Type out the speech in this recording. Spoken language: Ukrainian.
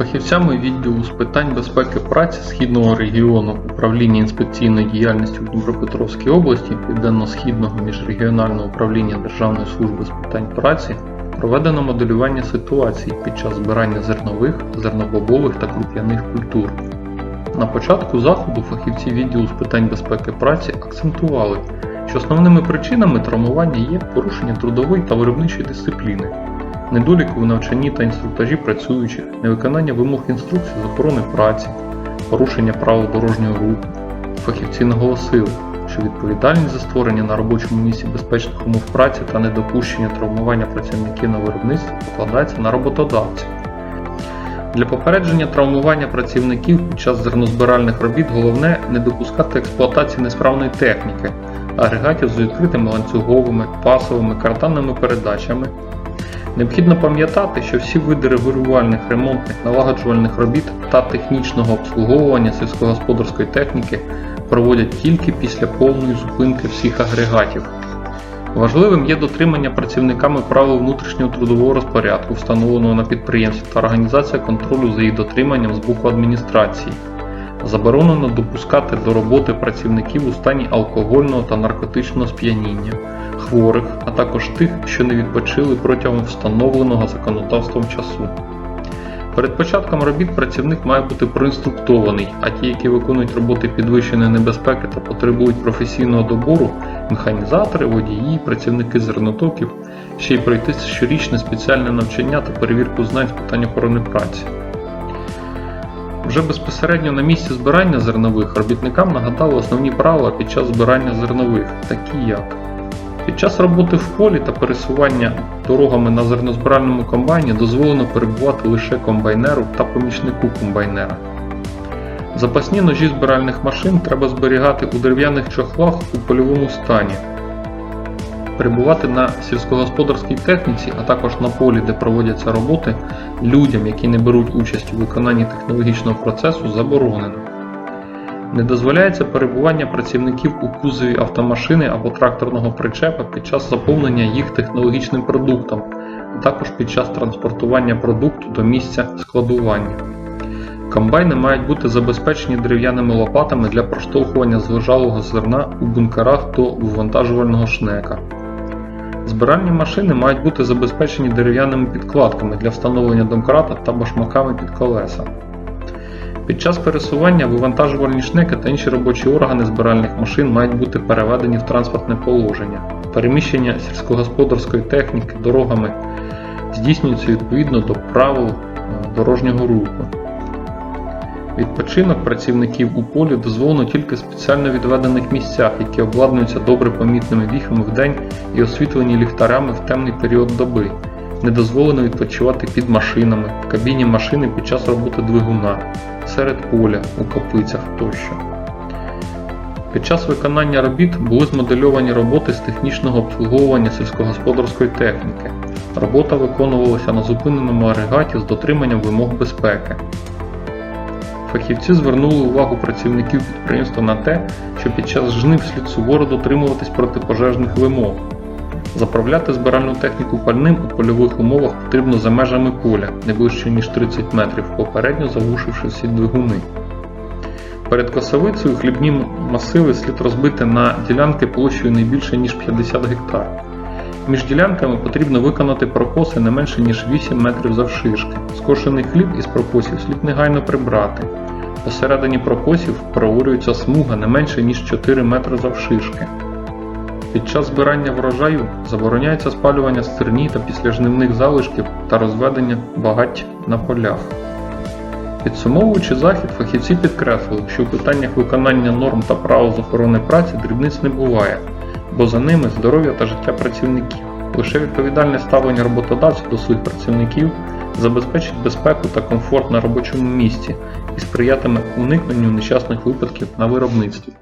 Фахівцями відділу з питань безпеки праці Східного регіону управління інспекційної діяльності у Дніпропетровській області Південно-Східного міжрегіонального управління Державної служби з питань праці проведено моделювання ситуації під час збирання зернових, зернобобових та круп'яних культур. На початку заходу фахівці відділу з питань безпеки праці акцентували, що основними причинами травмування є порушення трудової та виробничої дисципліни, недоліки у навчанні та інструктажі працюючих, невиконання вимог інструкцій з охорони праці, порушення правил дорожнього руху. Фахівці наголосили, що відповідальність за створення на робочому місці безпечних умов праці та недопущення травмування працівників на виробництві покладається на роботодавців. Для попередження травмування працівників під час зернозбиральних робіт головне не допускати експлуатації несправної техніки, агрегатів з відкритими ланцюговими, пасовими, картанними передачами. Необхідно пам'ятати, що всі види регулювальних, ремонтних, налагоджувальних робіт та технічного обслуговування сільськогосподарської техніки проводять тільки після повної зупинки всіх агрегатів. Важливим є дотримання працівниками правил внутрішнього трудового розпорядку, встановленого на підприємстві, та організація контролю за їх дотриманням з боку адміністрації. Заборонено допускати до роботи працівників у стані алкогольного та наркотичного сп'яніння, хворих, а також тих, що не відпочили протягом встановленого законодавством часу. Перед початком робіт працівник має бути проінструктований, а ті, які виконують роботи підвищеної небезпеки та потребують професійного добору, механізатори, водії, працівники зернотоків, ще й пройти щорічне спеціальне навчання та перевірку знань з питань охорони праці. Вже безпосередньо на місці збирання зернових робітникам нагадали основні правила під час збирання зернових, такі як під час роботи в полі та пересування дорогами на зернозбиральному комбайні дозволено перебувати лише комбайнеру та помічнику комбайнера. Запасні ножі збиральних машин треба зберігати у дерев'яних чохлах у польовому стані. Перебувати на сільськогосподарській техніці, а також на полі, де проводяться роботи, людям, які не беруть участь у виконанні технологічного процесу, заборонено. Не дозволяється перебування працівників у кузові автомашини або тракторного причепа під час заповнення їх технологічним продуктом, а також під час транспортування продукту до місця складування. Комбайни мають бути забезпечені дерев'яними лопатами для проштовхування злежалого зерна у бункерах до вивантажувального шнека. Збиральні машини мають бути забезпечені дерев'яними підкладками для встановлення домкрата та башмаками під колеса. Під час пересування вивантажувальні шнеки та інші робочі органи збиральних машин мають бути переведені в транспортне положення. Переміщення сільськогосподарської техніки дорогами здійснюється відповідно до правил е, дорожнього руху. Відпочинок працівників у полі дозволено тільки в спеціально відведених місцях, які обладнуються добре помітними віхами вдень і освітлені ліхтарями в темний період доби. Не дозволено відпочивати під машинами, в кабіні машини під час роботи двигуна, серед поля, у копицях тощо. Під час виконання робіт були змодельовані роботи з технічного обслуговування сільськогосподарської техніки. Робота виконувалася на зупиненому агрегаті з дотриманням вимог безпеки. Фахівці звернули увагу працівників підприємства на те, що під час жнив слід суворо дотримуватись протипожежних вимог. Заправляти збиральну техніку пальним у польових умовах потрібно за межами поля, не ближче ніж 30 метрів, попередньо заглушивши всі двигуни. Перед косовицею хлібні масиви слід розбити на ділянки площею не більше ніж 50 гектар. Між ділянками потрібно виконати прокоси не менше ніж 8 метрів завширшки. Скошений хліб із прокосів слід негайно прибрати. Посередині прокосів проурюється смуга не менше ніж 4 метри завширшки. Під час збирання врожаю забороняється спалювання стерні та післяжнивних залишків та розведення багать на полях. Підсумовуючи захід, фахівці підкреслили, що у питаннях виконання норм та правил з охорони праці дрібниць не буває, бо за ними здоров'я та життя працівників. Лише відповідальне ставлення роботодавців до своїх працівників забезпечить безпеку та комфорт на робочому місці і сприятиме уникненню нещасних випадків на виробництві.